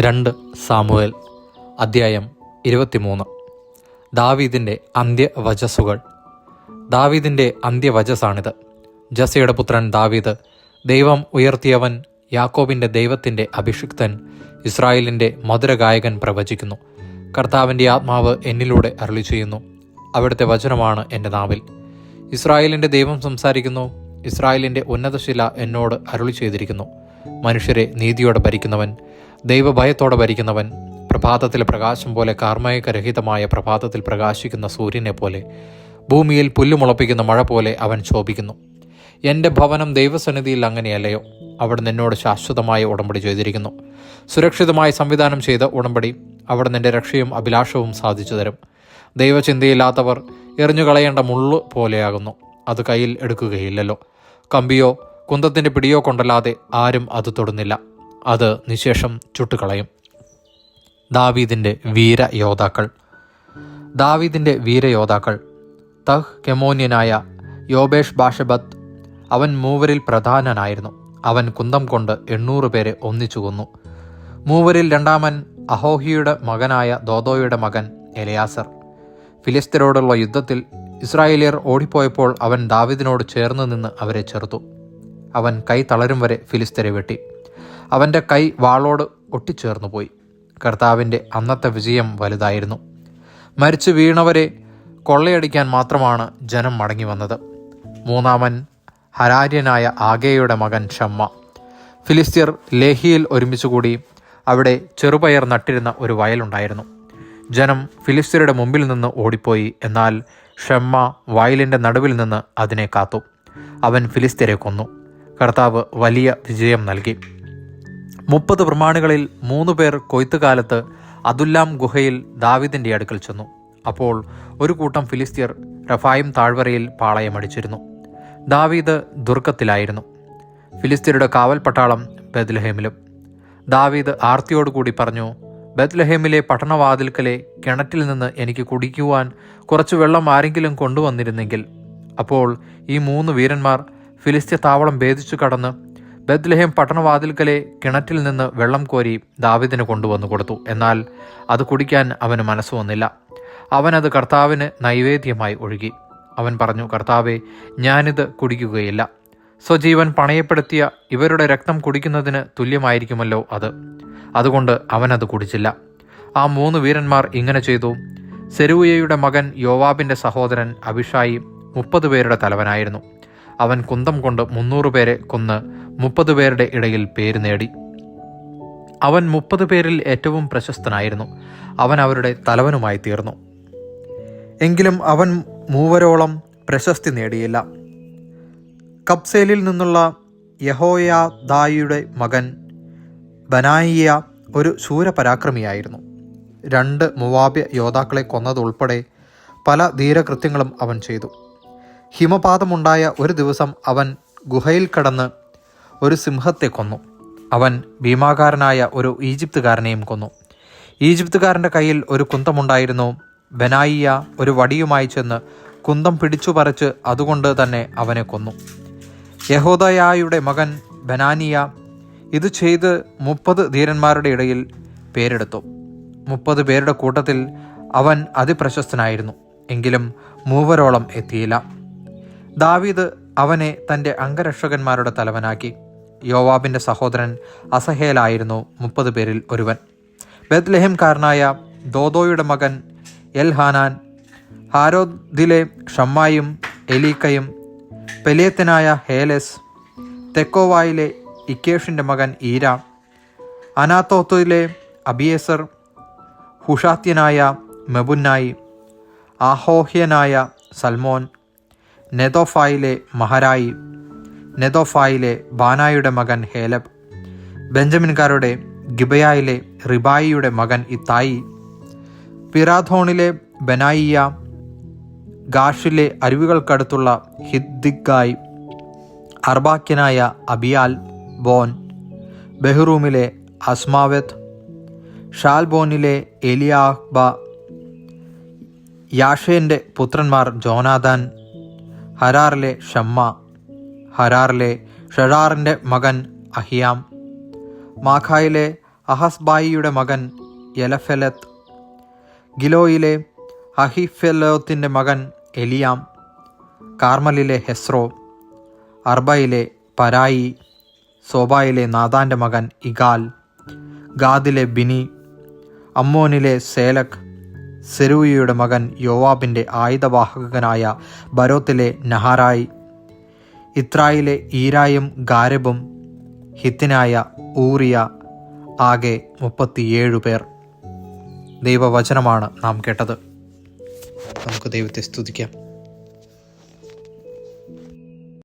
രണ്ട് സാമുവേൽ അദ്ധ്യായം ഇരുപത്തിമൂന്ന്. ദാവീദിന്റെ അന്ത്യവചസ്സുകൾ. ദാവീദിന്റെ അന്ത്യവചസ്സാണിത്. ജസയുടെ പുത്രൻ ദാവീദ് ദൈവം ഉയർത്തിയവൻ യാക്കോബിന്റെ ദൈവത്തിന്റെ അഭിഷിക്തൻ ഇസ്രായേലിന്റെ മധുരഗായകൻ പ്രവചിക്കുന്നു. കർത്താവിന്റെ ആത്മാവ് എന്നിലൂടെ അരളി ചെയ്യുന്നു അവിടുത്തെ വചനമാണ് എന്റെ നാവിൽ. ഇസ്രായേലിന്റെ ദൈവം സംസാരിക്കുന്നു. ഇസ്രായേലിന്റെ ഉന്നതശില എന്നോട് അരുളി ചെയ്തിരിക്കുന്നു മനുഷ്യരെ നീതിയോടെ ഭരിക്കുന്നവൻ ദൈവഭയത്തോടെ ഭരിക്കുന്നവൻ പ്രഭാതത്തിലെ പ്രകാശം പോലെ കാർമയകരഹിതമായ പ്രഭാതത്തിൽ പ്രകാശിക്കുന്ന സൂര്യനെ പോലെ ഭൂമിയിൽ പുല്ലുമുളപ്പിക്കുന്ന മഴ പോലെ അവൻ ശോഭിക്കുന്നു. എന്റെ ഭവനം ദൈവസന്നിധിയിൽ അങ്ങനെയല്ലയോ? അവിടെ നിന്നോട് ശാശ്വതമായ ഉടമ്പടി ചെയ്തിരിക്കുന്നു. സുരക്ഷിതമായി സംവിധാനം ചെയ്ത ഉടമ്പടി അവിടെ നിന്റെ രക്ഷയും അഭിലാഷവും സാധിച്ചു തരും. ദൈവചിന്തയില്ലാത്തവർ എറിഞ്ഞുകളയേണ്ട മുള്ളു പോലെയാകുന്നു. അത് കയ്യിൽ എടുക്കുകയില്ലല്ലോ. കമ്പിയോ കുന്തത്തിന്റെ പിടിയോ കൊണ്ടല്ലാതെ ആരും അത് തൊടുന്നില്ല. അത് നിശേഷം ചുട്ടുകളയും. ദാവീദിന്റെ വീരയോദ്ധാക്കൾ ദാവീദിന്റെ വീരയോദ്ധാക്കൾ തഹ് കെമോന്യനായ യോബേഷ് ബാഷബത്ത് അവൻ മൂവരിൽ പ്രധാനനായിരുന്നു. അവൻ കുന്തം കൊണ്ട് എണ്ണൂറ് പേരെ ഒന്നിച്ചു കൊന്നു. മൂവരിൽ രണ്ടാമൻ അഹോഹിയുടെ മകനായ ദോദോയുടെ മകൻ എലയാസർ. ഫിലിസ്തീനോടുള്ള യുദ്ധത്തിൽ ഇസ്രായേലിയർ ഓടിപ്പോയപ്പോൾ അവൻ ദാവിദിനോട് ചേർന്ന് നിന്ന് അവരെ ചെറുത്തു. അവൻ കൈ തളരും വരെ ഫിലിസ്തരെ വെട്ടി. അവന്റെ കൈ വാളോട് ഒട്ടിച്ചേർന്നു പോയി. കർത്താവിന്റെ അന്നത്തെ വിജയം വലുതായിരുന്നു. മരിച്ചു വീണവരെ കൊള്ളയടിക്കാൻ മാത്രമാണ് ജനം മടങ്ങി വന്നത്. മൂന്നാമൻ ഹരാര്യനായ ആഗേയുടെ മകൻ ഷമ്മ. ഫിലിസ്തീർ ലേഹിയിൽ ഒരുമിച്ചുകൂടി അവിടെ ചെറുപയർ നട്ടിരുന്ന ഒരു വയലുണ്ടായിരുന്നു ജനം ഫിലിസ്തീരുടെ മുമ്പിൽ നിന്ന് ഓടിപ്പോയി. എന്നാൽ ഷമ്മ വയലിന്റെ നടുവിൽ നിന്ന് അതിനെ കാത്തു. അവൻ ഫിലിസ്തീരെ കൊന്നു. കർത്താവ് വലിയ വിജയം നൽകി. മുപ്പത് പ്രമാണികളിൽ മൂന്ന് പേർ കൊയ്ത്തുകാലത്ത് അതുല്ലാം ഗുഹയിൽ ദാവിദിന്റെ അടുക്കൽ ചെന്നു. അപ്പോൾ ഒരു കൂട്ടം ഫിലിസ്തീർ റഫായിം താഴ്വരയിൽ പാളയമടിച്ചിരുന്നു ദാവീദ് ദുർഗത്തിലായിരുന്നു. ഫിലിസ്തീനയുടെ കാവൽ പട്ടാളം ബദ്ലഹേമിലും ദാവീദ് ആർത്തിയോടുകൂടി പറഞ്ഞു ബെത്ലഹേമിലെ പട്ടണവാതിൽക്കലെ കിണറ്റിൽ നിന്ന് എനിക്ക് കുടിക്കുവാൻ കുറച്ച് വെള്ളം ആരെങ്കിലും കൊണ്ടുവന്നിരുന്നെങ്കിൽ. അപ്പോൾ ഈ മൂന്ന് വീരന്മാർ ഫിലിസ്ത്യ താവളം ഭേദിച്ചു കടന്ന് ബെത്ലഹേം പട്ടണവാതിൽക്കലെ കിണറ്റിൽ നിന്ന് വെള്ളം കോരി ദാവിദിന് കൊണ്ടുവന്നു കൊടുത്തു. എന്നാൽ അത് കുടിക്കാൻ അവന് മനസ്സ് വന്നില്ല. അവനത് കർത്താവിന് നൈവേദ്യമായി ഒഴുകി. അവൻ പറഞ്ഞു കർത്താവെ ഞാനിത് കുടിക്കുകയില്ല. സ്വജീവൻ പണയപ്പെടുത്തിയ ഇവരുടെ രക്തം കുടിക്കുന്നതിന് തുല്യമായിരിക്കുമല്ലോ അത്. അതുകൊണ്ട് അവനത് കുടിച്ചില്ല. ആ മൂന്ന് വീരന്മാർ ഇങ്ങനെ ചെയ്തു. സെരൂയയുടെ മകൻ യോവാബിന്റെ സഹോദരൻ അഭിഷായി മുപ്പത് പേരുടെ തലവനായിരുന്നു. അവൻ കുന്തം കൊണ്ട് മുന്നൂറ് പേരെ കൊന്ന് മുപ്പത് പേരുടെ ഇടയിൽ പേര് നേടി. അവൻ മുപ്പത് പേരിൽ ഏറ്റവും പ്രശസ്തനായിരുന്നു. അവൻ അവരുടെ തലവനുമായി തീർന്നു. എങ്കിലും അവൻ മൂവരോളം പ്രശസ്തി നേടിയില്ല. കപ്സേലിൽ നിന്നുള്ള യഹോയാദായിയുടെ മകൻ ബനായിയ ഒരു ശൂരപരാക്രമിയായിരുന്നു. രണ്ട് മുവാബ്യ യോദ്ധാക്കളെ കൊന്നതുൾപ്പെടെ പല ധീരകൃത്യങ്ങളും അവൻ ചെയ്തു. ഹിമപാതമുണ്ടായ ഒരു ദിവസം അവൻ ഗുഹയിൽ കടന്ന് ഒരു സിംഹത്തെ കൊന്നു. അവൻ ഭീമാകാരനായ ഒരു ഈജിപ്തുകാരനെയും കൊന്നു. ഈജിപ്തുകാരന്റെ കയ്യിൽ ഒരു കുന്തമുണ്ടായിരുന്നു. ബനായിയ ഒരു വടിയുമായി ചെന്ന് കുന്തം പിടിച്ചു പറിച്ച് അതുകൊണ്ട് തന്നെ അവനെ കൊന്നു. യഹോദയായുടെ മകൻ ബനാനിയ ഇത് ചെയ്ത് മുപ്പത് ധീരന്മാരുടെ ഇടയിൽ പേരെടുത്തു. മുപ്പത് പേരുടെ കൂട്ടത്തിൽ അവൻ അതിപ്രശസ്തനായിരുന്നു. എങ്കിലും മൂവരോളം എത്തിയില്ല. ദാവീദ് അവനെ തന്റെ അംഗരക്ഷകന്മാരുടെ തലവനാക്കി. യോവാബിന്റെ സഹോദരൻ അസഹേലായിരുന്നു മുപ്പത് പേരിൽ ഒരുവൻ. ബെത്ലഹേംകാരനായ ദോദോയുടെ മകൻ എൽ ഹാനാൻ ഹാരോദിലെ ഷമ്മായും എലീക്കയും പെലിയത്തനായ ഹേലസ് തെക്കോവായിലെ ഇക്കേഷിന്റെ മകൻ ഈര അനാത്തോത്തിലെ അബിയേസർ ഹുഷാത്യനായ മെബുന്നായി ആഹോഹ്യനായ സൽമോൻ നെതോഫായിലെ മഹരായി നെതോഫായിലെ ബാനായുടെ മകൻ ഹേലബ് ബെഞ്ചമിൻകാരുടെ ഗിബയായിലെ റിബായിയുടെ മകൻ ഇത്തായി പിറാധോണിലെ ബനായിയ ഗാഷിലെ അരുവികൾക്കടുത്തുള്ള ഹിദ്ദിഗായ് അർബാക്യനായ അബിയാൽ ബോൻ ബെഹ്റൂമിലെ അസ്മാവെത്ത് ഷാൽബോനിലെ എലിയാഹ്ബ യാഷേന്റെ പുത്രന്മാർ ജോനാദാൻ ഹരാറിലെ ഷമ്മ ഹരാറിലെ ഷെറാറിന്റെ മകൻ അഹിയാം. മാഖായിലെ അഹസ്ബായിയുടെ മകൻ യലഫെലത്ത്. ഗിലോയിലെ അഹിഫെലോത്തിന്റെ മകൻ എലിയാം. കാർമലിലെ ഹെസ്രോ. അർബയിലെ പരായി. സോബായിലെ നാദാന്റെ മകൻ ഇഗാൽ. ഗാദിലെ ബിനി. അമ്മോനിലെ സേലക്. സെരൂയിയുടെ മകൻ യോവാബിന്റെ ആയുധവാഹകനായ ബരോത്തിലെ നഹാറായി ഇത്രായിലെ ഈരായും ഗാരബും ഹിത്തിനായ ഊറിയ ആകെ മുപ്പത്തിയേഴു പേർ. ദൈവവചനമാണ് നാം കേട്ടത്. നമുക്ക് ദൈവത്തെ സ്തുതിക്കാം.